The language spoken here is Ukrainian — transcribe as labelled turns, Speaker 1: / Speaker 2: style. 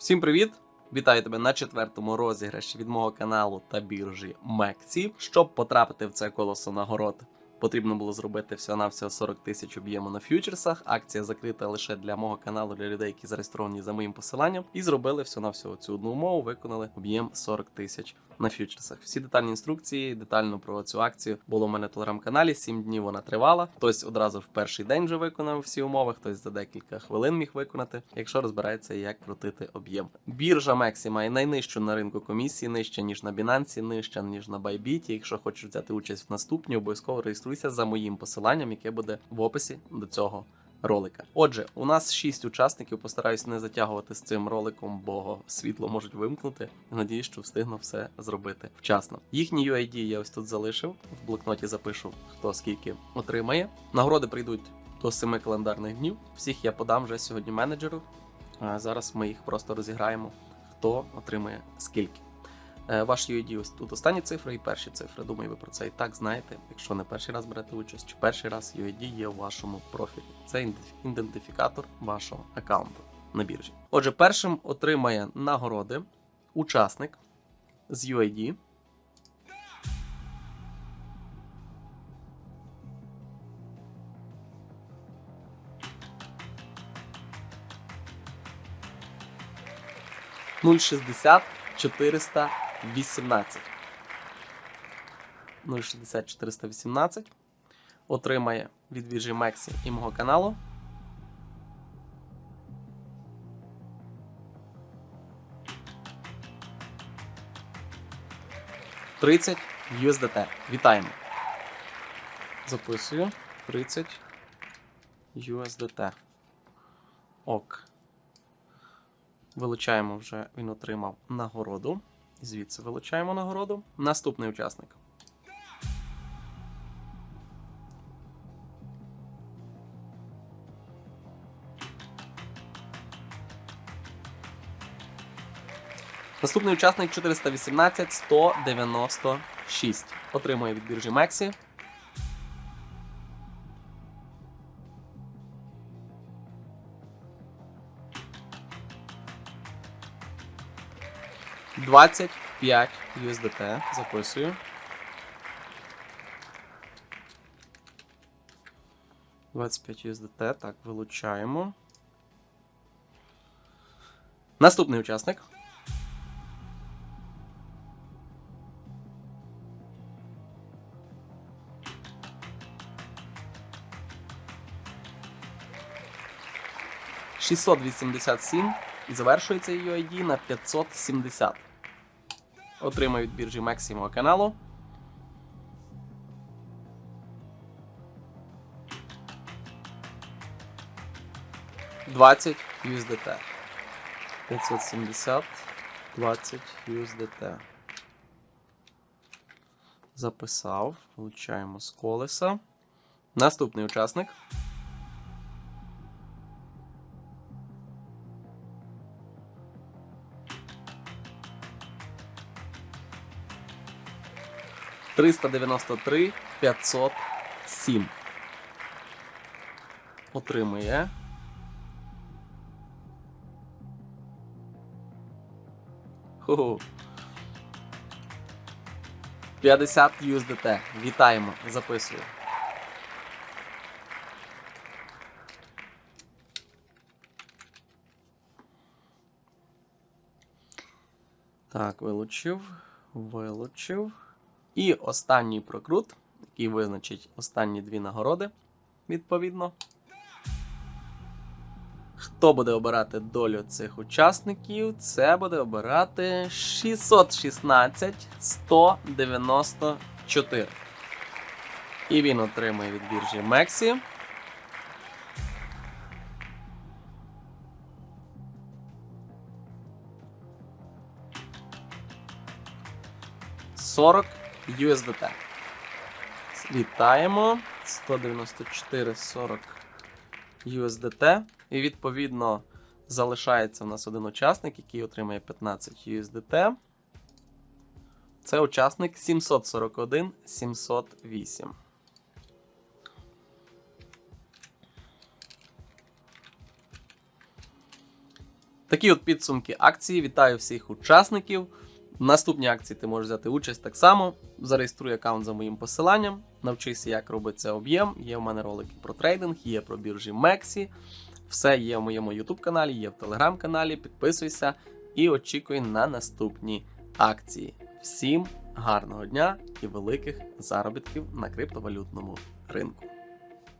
Speaker 1: Всім привіт! Вітаю тебе на четвертому розіграші від мого каналу та біржі Мекці. Щоб потрапити в це колесо нагород, потрібно було зробити всього-навсього 40 тисяч об'єму на фьючерсах. Акція закрита лише для мого каналу, для людей, які зареєстровані за моїм посиланням. І зробили всього-навсього цю одну умову, виконали об'єм 40 тисяч на фьючерсах. Всі детальні інструкції, детально про цю акцію було в мене в телеграм-каналі. 7 днів вона тривала. Хтось одразу в перший день вже виконав всі умови, хтось за декілька хвилин міг виконати, якщо розбирається, як крутити об'єм. Біржа Мексі має найнижчу на ринку комісії, нижче ніж на Binance, нижче ніж на Bybit. Якщо хочеш взяти участь в наступній, обов'язково реєструйся за моїм посиланням, яке буде в описі до цього ролика. Отже, у нас 6 учасників. Постараюсь не затягувати з цим роликом, бо світло можуть вимкнути. Надіюсь, що встигну все зробити вчасно. Їхні UID я ось тут залишив. В блокноті запишу, хто скільки отримає. Нагороди прийдуть до 7 календарних днів. Всіх я подам вже сьогодні менеджеру. А зараз ми їх просто розіграємо, хто отримає скільки. Е, Ваш UID ось тут останні цифри і перші цифри. Думаю, ви про це і так знаєте. Якщо не перший раз берете участь, чи перший раз UID є у вашому профілі. Це ідентиф- ідентифікатор вашого аккаунту на біржі. Отже, першим отримає нагороди учасник з UID. Нуль шістдесят чотириста вісімнадцять. 060 418 отримає від біржі Мексі і мого каналу. Тридцять USDT. Вітаємо. Записую. 30 USDT. Ок. Вилучаємо вже, він отримав нагороду. Звідси вилучаємо нагороду. Наступний учасник. Наступний учасник 418 196. Отримує від біржі Мексі. Двадцять п'ять USDT. Записую. Двадцять п'ять USDT. Так, вилучаємо. Наступний учасник. Шістсот вісімдесят сім і завершується її ID на 570. Отримаю від біржі Максимого каналу. Двадцять USDT. 570, 20 USDT. Записав. Влучаємо з колеса. Наступний учасник. Триста дев'яносто три п'ятсот сім. Отримує. Ху-ху. 50 USDT. Вітаємо. Записую. Так, вилучив. Вилучив. І останній прокрут, який визначить останні дві нагороди, відповідно. Хто буде обирати долю цих учасників? Це буде обирати 616 194. І він отримує від біржі Мексі. Сорок USDT. Вітаємо. 194 40 USDT. І відповідно залишається в нас один учасник, який отримає 15 USDT. Це учасник 741 708. Такі от підсумки акції. Вітаю всіх учасників. В наступній акції ти можеш взяти участь так само. Зареєструй аккаунт за моїм посиланням, навчися, як робиться об'єм. Є в мене ролики про трейдинг, є про біржі Мексі. Все є в моєму YouTube каналі, є в Telegram каналі. Підписуйся і очікуй на наступні акції. Всім гарного дня і великих заробітків на криптовалютному ринку.